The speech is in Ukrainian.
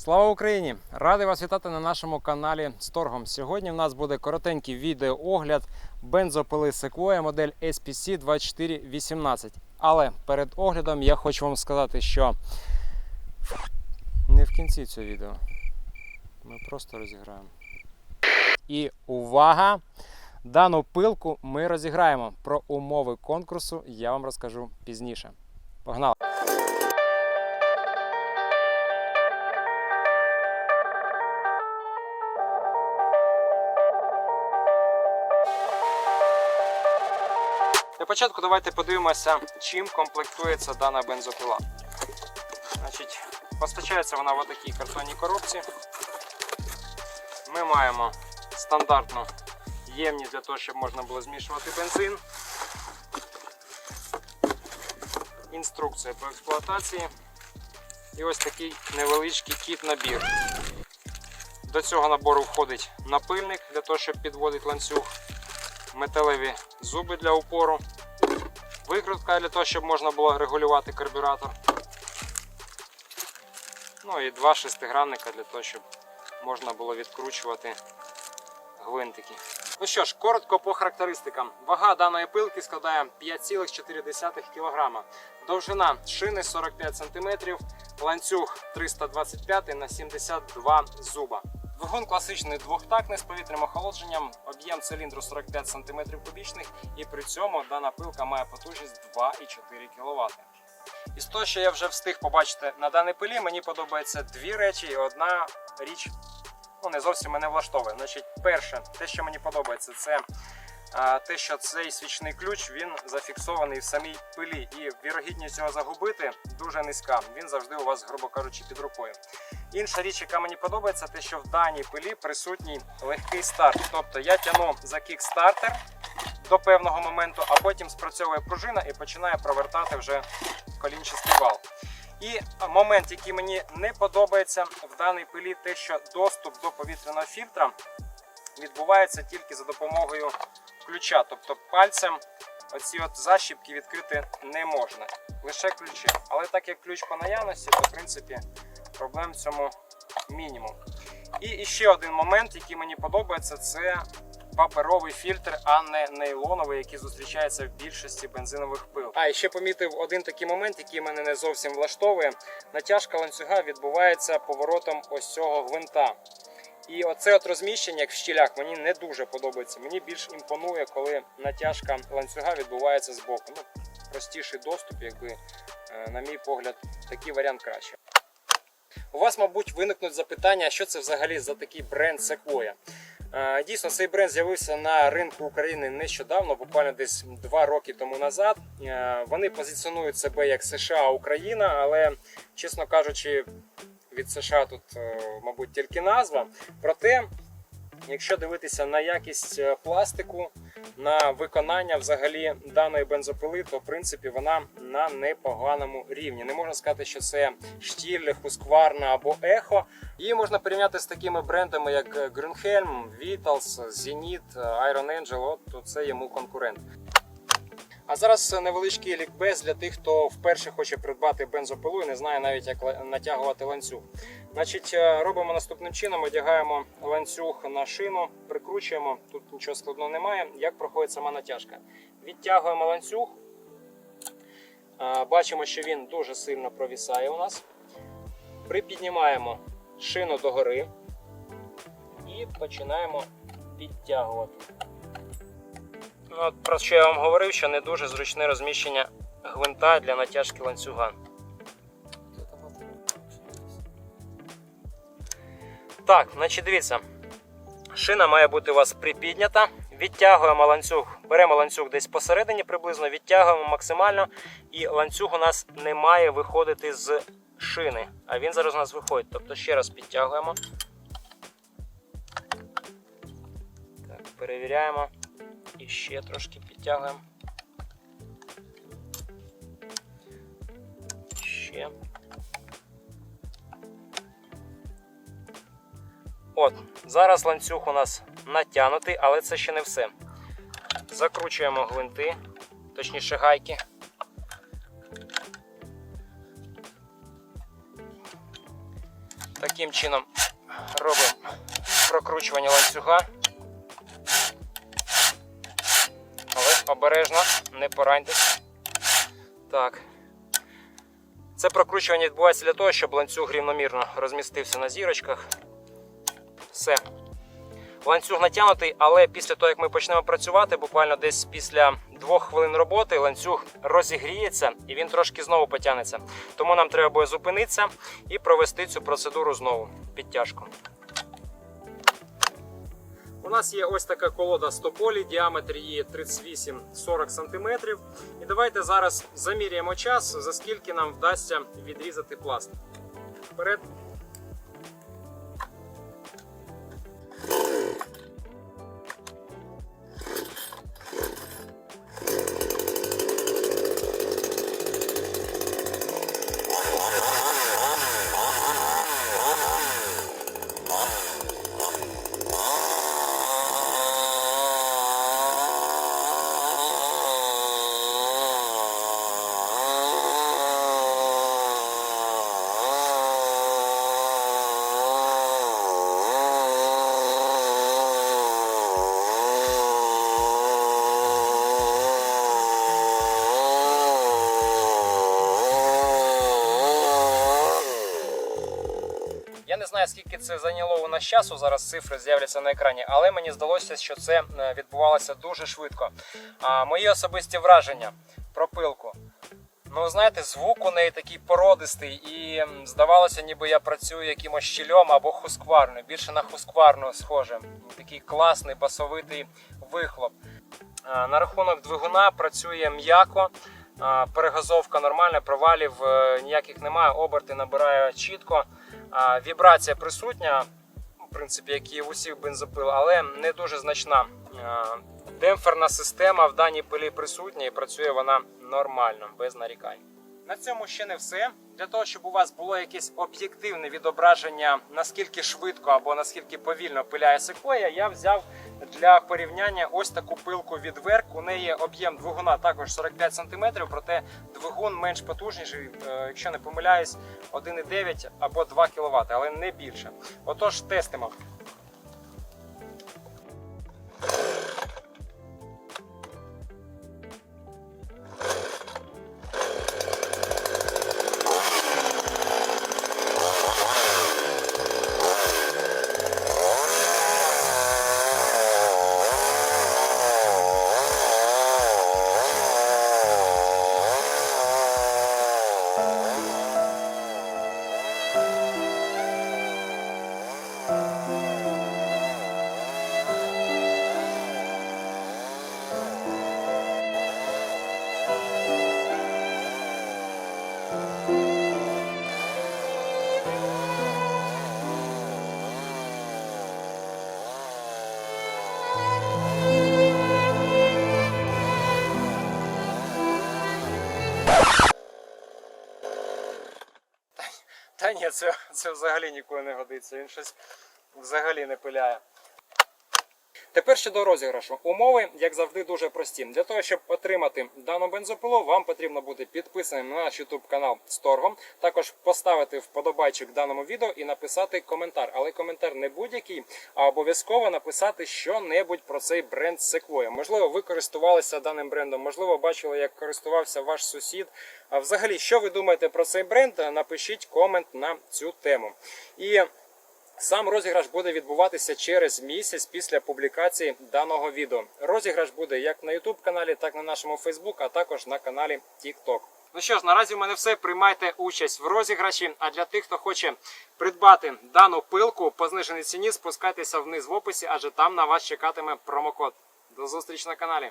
Слава Україні! Радий вас вітати на нашому каналі з торгом. Сьогодні в нас буде коротенький відеоогляд бензопили Sequoia модель SPC 2418. Але перед оглядом я хочу вам сказати, що не в кінці цього відео. Ми просто розіграємо. І увага! Дану пилку ми розіграємо. Про умови конкурсу я вам розкажу пізніше. Погнали! Для початку давайте подивимося, чим комплектується дана бензопила. Значить, постачається вона в такій картонній коробці. Ми маємо стандартну ємність для того, щоб можна було змішувати бензин. Інструкція по експлуатації. І ось такий невеличкий кіт-набір. До цього набору входить напильник для того, щоб підводити ланцюг, металеві зуби для упору, викрутка для того, щоб можна було регулювати карбюратор. Ну і два шестигранника для того, щоб можна було відкручувати гвинтики. Ну що ж, коротко по характеристикам. Вага даної пилки складає 5,4 кг. Довжина шини 45 см, ланцюг 325 на 72 зуба. Двигун класичний двохтактний з повітряним охолодженням, об'єм циліндру 45 см кубічних, і при цьому дана пилка має потужність 2,4 кВт. Із того, що я вже встиг побачити на даній пилі, мені подобаються дві речі, і одна річ ну, не зовсім мене влаштовує. Значить, перше, те, що мені подобається, це те, що цей свічний ключ він зафіксований в самій пилі, і вірогідність його загубити дуже низька. Він завжди у вас, грубо кажучи, під рукою. Інша річ, яка мені подобається, те, що в даній пилі присутній легкий старт. Тобто я тяну за кікстартер до певного моменту, а потім спрацьовує пружина і починає провертати вже колінчастий вал. І момент, який мені не подобається в даній пилі, те, що доступ до повітряного фільтра відбувається тільки за допомогою ключа. Тобто пальцем оці от защіпки відкрити не можна. Лише ключем. Але так як ключ по наявності, то в принципі проблем в цьому мінімум. І ще один момент, який мені подобається, це паперовий фільтр, а не нейлоновий, який зустрічається в більшості бензинових пил. А і ще помітив один такий момент, який мене не зовсім влаштовує. Натяжка ланцюга відбувається поворотом ось цього гвинта. І оце от розміщення, як в щілях, мені не дуже подобається. Мені більш імпонує, коли натяжка ланцюга відбувається збоку. Ну, простіший доступ, якби, е, на мій погляд, такий варіант краще. У вас, мабуть, виникнуть запитання, що це взагалі за такий бренд Sequoia. Е, Дійсно, цей бренд з'явився на ринку України нещодавно, буквально десь два роки тому назад. Е, Вони позиціонують себе як США Україна, але, чесно кажучи, від США тут, е, мабуть, тільки назва. Проте, якщо дивитися на якість е, пластику, на виконання взагалі даної бензопили, то в принципі вона на непоганому рівні. Не можна сказати, що це штіль, Husqvarna або Echo. Її можна порівняти з такими брендами, як Grünhelm, Vitals, Zenit, Iron Angel. От це йому конкурент. А зараз невеличкий лікбез для тих, хто вперше хоче придбати бензопилу і не знає навіть, як натягувати ланцюг. Значить, е, робимо наступним чином: одягаємо ланцюг на шину, прикручуємо. Тут нічого складного немає. Як проходить сама натяжка? Відтягуємо ланцюг. Бачимо, що він дуже сильно провісає у нас. Припіднімаємо шину догори і починаємо підтягувати. Ну, От про що я вам говорив, що не дуже зручне розміщення гвинта для натяжки ланцюга. Так, значить дивіться. Шина має бути у вас припіднята. Відтягуємо ланцюг, беремо ланцюг десь посередині приблизно, відтягуємо максимально, і ланцюг у нас не має виходити з шини. А він зараз у нас виходить. Тобто ще раз підтягуємо. Так, перевіряємо. І ще трошки підтягуємо. Ще. От, зараз ланцюг у нас натягнутий, але це ще не все. Закручуємо гвинти, точніше гайки. Таким чином робимо прокручування ланцюга. Обережно, не пораньтесь. Так. Це прокручування відбувається для того, щоб ланцюг рівномірно розмістився на зірочках. Все. Ланцюг натягнутий, але після того, як ми почнемо працювати, буквально десь після двох хвилин роботи ланцюг розігріється і він трошки знову потягнеться. Тому нам треба буде зупинитися і провести цю процедуру знову підтяжку. У нас є ось така колода стополі, діаметр її 38-40 см. І давайте зараз заміряємо час, за скільки нам вдасться відрізати пласт. Вперед. Знаю, скільки це зайняло у нас часу. Зараз цифри з'являться на екрані, але мені здалося, що це е, відбувалося дуже швидко. А мої особисті враження про пилку. Ну, знаєте, звук у неї такий породистий, і здавалося, ніби я працюю якимось щільом або хускварною. Більше на хускварну схоже. Такий класний басовитий вихлоп. На рахунок двигуна працює м'яко. Перегазовка нормальна, провалів е, ніяких немає, оберти набирає чітко. Вібрація присутня, в принципі, як і в усіх бензопил, але не дуже значна. Демпферна система в даній пилі присутня і працює вона нормально, без нарікань. На цьому ще не все. Для того, щоб у вас було якесь об'єктивне відображення, наскільки швидко або наскільки повільно пиляє секвоя, я взяв для порівняння ось таку пилку від Верк. У неї об'єм двигуна також 45 см, проте двигун менш потужніший, е, якщо не помиляюсь, 1,9 або 2 кВт, але не більше. Отож, тестимо. Ні, це, це взагалі ніколи не годиться. Він щось взагалі не пиляє. Тепер щодо розіграшу. Умови, як завжди, дуже прості. Для того, щоб отримати дану бензопилу, вам потрібно бути підписаним на наш YouTube канал з торгом. Також поставити вподобайчик даному відео і написати коментар. Але коментар не будь-який, а обов'язково написати що-небудь про цей бренд Sequoia. Можливо, ви користувалися даним брендом, можливо, бачили, як користувався ваш сусід. А взагалі, що ви думаєте про цей бренд? Напишіть комент на цю тему. І Сам розіграш буде відбуватися через місяць після публікації даного відео. Розіграш буде як на YouTube каналі, так і на нашому Facebook, а також на каналі TikTok. Ну що ж, наразі в мене все. Приймайте участь в розіграші. А для тих, хто хоче придбати дану пилку по зниженій ціні, спускайтеся вниз в описі, адже там на вас чекатиме промокод. До зустрічі на каналі.